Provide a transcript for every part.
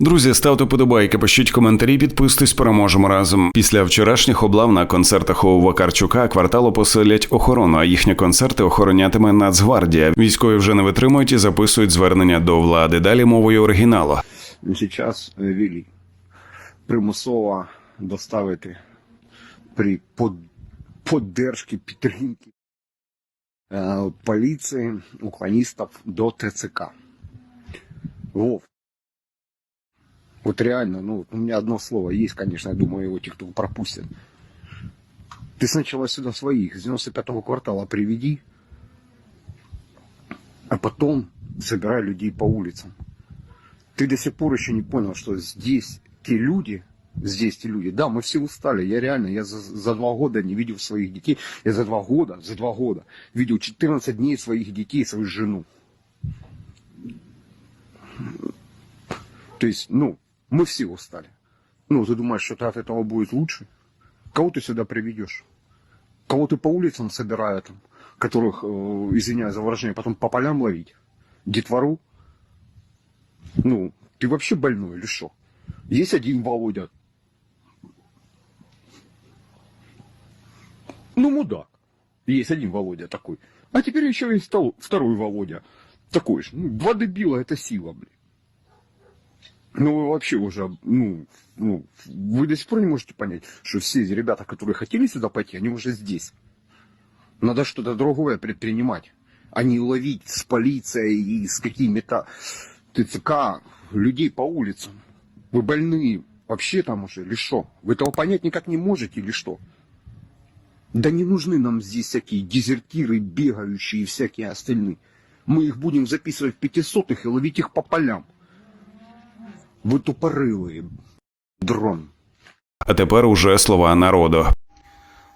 Друзі, ставте подобайки, пишіть коментарі, підписуйтесь, переможемо разом. Після вчорашніх облав на концертах у Вакарчука кварталу посилять охорону, а їхні концерти охоронятиме Нацгвардія. Військові вже не витримують і записують звернення до влади. Далі мовою оригіналу. Сейчас е, вели примусово доставити при под, поддержці підтримки е, поліції уклонистов до ТЦК. Вов. Вот реально, ну, у меня одно слово есть, конечно, я думаю, его тех, кто пропустит. Ты сначала сюда своих с 95-го квартала приведи, а потом собирай людей по улицам ты до сих пор еще не понял, что здесь те люди, здесь те люди, да, мы все устали, я реально, я за, за два года не видел своих детей, я за два года, за два года видел 14 дней своих детей, свою жену. То есть, ну, мы все устали. Ну, ты думаешь, что ты от этого будет лучше? Кого ты сюда приведешь? Кого ты по улицам собирая там, которых, э, извиняюсь за выражение, потом по полям ловить? Детвору? Ну, ты вообще больной или что? Есть один Володя. Ну, мудак. Есть один Володя такой. А теперь еще есть втор- второй Володя. Такой же. Ну, два дебила это сила, блин. Ну, вы вообще уже, ну, ну, вы до сих пор не можете понять, что все ребята, которые хотели сюда пойти, они уже здесь. Надо что-то другое предпринимать, а не ловить с полицией и с какими-то ТЦК людей по улицам. Вы больные вообще там уже или что? Вы этого понять никак не можете или что? Да не нужны нам здесь всякие дезертиры, бегающие и всякие остальные. Мы их будем записывать в пятисотых и ловить их по полям. Вы тупорылые. Дрон. А тепер уже слова народу.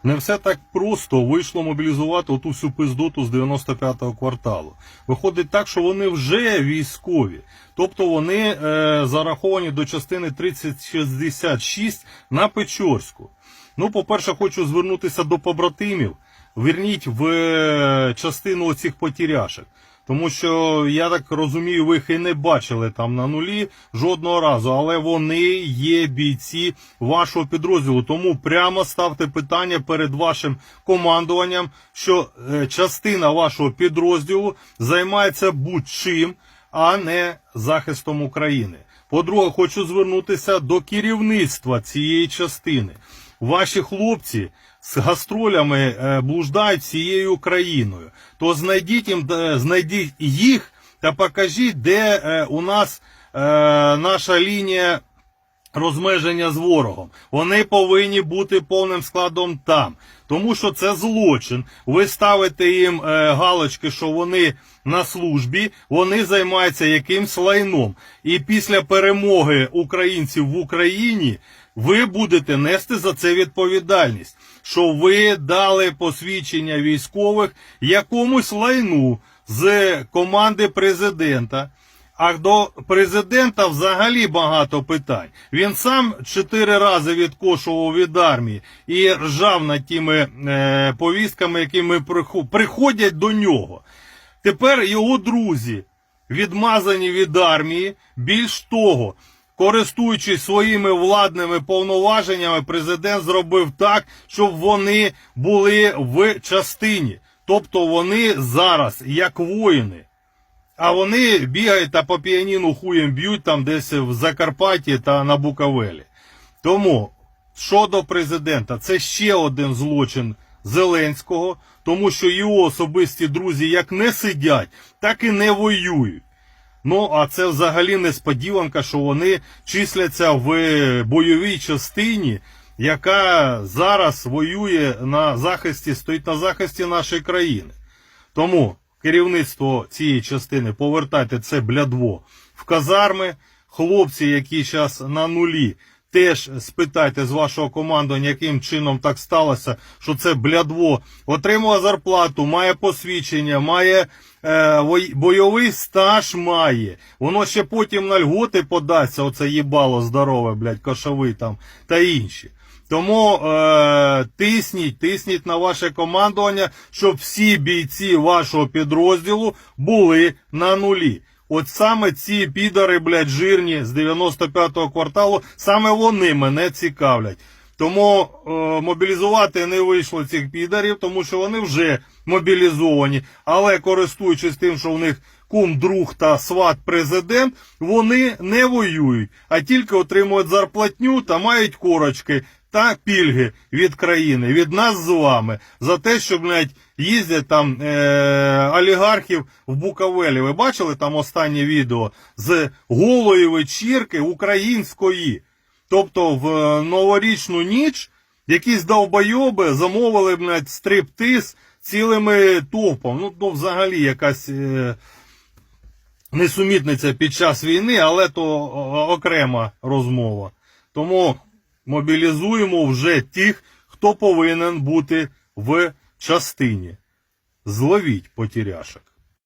Не все так просто вийшло мобілізувати оту всю пиздоту з 95-го кварталу. Виходить так, що вони вже військові. Тобто вони е, зараховані до частини 3066 на Печорську. Ну, по-перше, хочу звернутися до побратимів. Верніть в е, частину оцих потіряшек. Тому що, я так розумію, ви їх і не бачили там на нулі жодного разу, але вони є бійці вашого підрозділу. Тому прямо ставте питання перед вашим командуванням, що е, частина вашого підрозділу займається будь-чим, а не захистом України. По-друге, хочу звернутися до керівництва цієї частини. Ваші хлопці з гастролями е, блуждають всією Україною. То знайдіть їм, е, знайдіть їх та покажіть, де е, у нас наша лінія розмеження з ворогом. Вони повинні бути повним складом там. Тому що це злочин. Ви ставите їм е, галочки, що вони на службі, вони займаються якимсь лайном. І після перемоги українців в Україні ви будете нести за це відповідальність. Що ви дали посвідчення військових якомусь лайну з команди президента. А до президента взагалі багато питань. Він сам чотири рази відкошував від армії і ржав над тими е, повістками, які ми приходять до нього. Тепер його друзі відмазані від армії. Більш того, користуючись своїми владними повноваженнями, президент зробив так, щоб вони були в частині. Тобто вони зараз, як воїни. А вони бігають та по піаніну хуєм б'ють там десь в Закарпатті та на Буковелі. Тому щодо президента, це ще один злочин Зеленського, тому що його особисті друзі як не сидять, так і не воюють. Ну, а це взагалі несподіванка, що вони числяться в бойовій частині, яка зараз воює на захисті, стоїть на захисті нашої країни. Тому керівництво цієї частини повертайте це блядво в казарми. Хлопці, які зараз на нулі, теж спитайте з вашого командування, яким чином так сталося, що це блядво отримала зарплату, має посвідчення, має е, бойовий стаж має. Воно ще потім на льготи подасться, оце їбало здорове, блядь, кошовий там та інші. Тому е, тисніть, тисніть на ваше командування, щоб всі бійці вашого підрозділу були на нулі. От саме ці підари, блядь, жирні з 95-го кварталу, саме вони мене цікавлять. Тому е, мобілізувати не вийшло цих підарів, тому що вони вже мобілізовані. Але користуючись тим, що в них кум, друг та сват президент, вони не воюють, а тільки отримують зарплатню та мають корочки та пільги від країни, від нас з вами, за те, що блядь, їздять там е- олігархів в Букавелі. Ви бачили там останнє відео з голої вечірки української. Тобто в е, новорічну ніч якісь довбойоби замовили блядь, стриптиз цілими топом. Ну, ну взагалі якась е, несумітниця під час війни, але то окрема розмова. Тому мобілізуємо вже тих, хто повинен бути в частині. Зловіть потеряшок.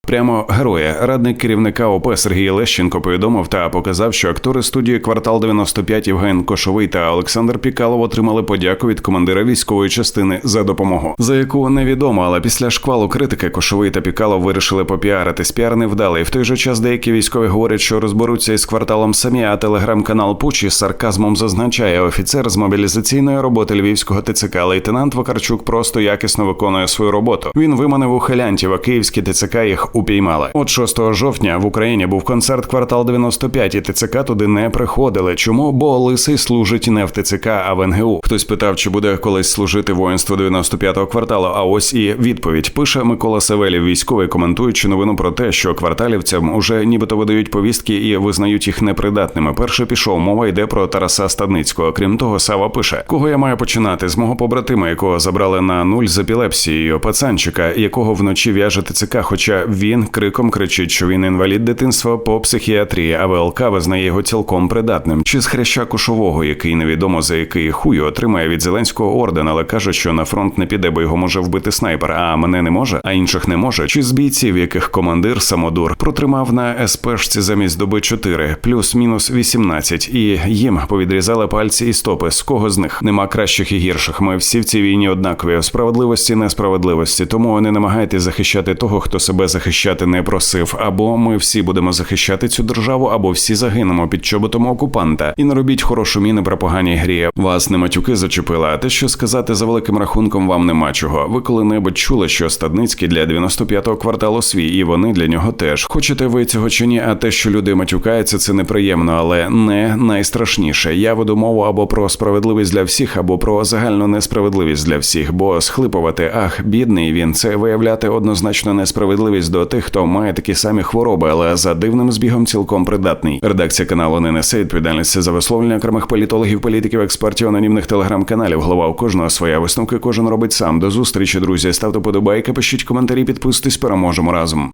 Прямо героя, радник керівника ОП Сергій Лещенко повідомив та показав, що актори студії Квартал 95 Євген Кошовий та Олександр Пікалов отримали подяку від командира військової частини за допомогу, за яку невідомо, але після шквалу критики Кошовий та Пікалов вирішили попіаритись. Піар невдалий. В той же час деякі військові говорять, що розберуться із кварталом самі. А телеграм-канал Пучі з сарказмом зазначає офіцер з мобілізаційної роботи львівського ТЦК лейтенант Вакарчук просто якісно виконує свою роботу. Він виманив ухилянтів, а київські ТЦК їх упіймали. От 6 жовтня в Україні був концерт квартал 95, і ТЦК туди не приходили. Чому? Бо лисий служить не в ТЦК, а в НГУ. Хтось питав, чи буде колись служити воїнство 95-го кварталу. А ось і відповідь пише Микола Савелів, військовий, коментуючи новину про те, що кварталівцям уже нібито видають повістки і визнають їх непридатними. Перше пішов. Мова йде про Тараса Стадницького. Крім того, Сава пише: кого я маю починати з мого побратима, якого забрали на нуль з епілепсією, пацанчика, якого вночі в'яже ТЦК, хоча він криком кричить, що він інвалід дитинства по психіатрії, а ВЛК визнає його цілком придатним. Чи з хреща кушового, який невідомо за який хуй отримає від Зеленського орден, але каже, що на фронт не піде, бо його може вбити снайпер, а мене не може, а інших не може. Чи з бійців, яких командир самодур протримав на СПшці замість доби 4, плюс-мінус 18, і їм повідрізали пальці і стопи. З кого з них нема кращих і гірших. Ми всі в цій війні однакові. Справедливості, несправедливості. Тому не намагайтесь захищати того, хто себе захищати не просив. Або ми всі будемо захищати цю державу, або всі загинемо під чоботом окупанта. І не робіть хорошу міни про поганій грі. Вас не матюки зачепили, а те, що сказати за великим рахунком, вам нема чого. Ви коли-небудь чули, що Стадницький для 95-го кварталу свій, і вони для нього теж. Хочете ви цього чи ні? А те, що люди матюкаються, це неприємно, але не найстрашніше. Я веду мову або про справедливість для всіх, або про загальну несправедливість для всіх. Бо схлипувати ах, бідний він це виявляти однозначно несправедливість до тих, хто має такі самі хвороби, але за дивним збігом цілком придатний. Редакція каналу не несе відповідальності за висловлення окремих політологів, політиків, експертів, анонімних телеграм-каналів. Голова у кожного своя висновки кожен робить сам. До зустрічі, друзі. Ставте подобайки, пишіть коментарі, підписуйтесь, переможемо разом.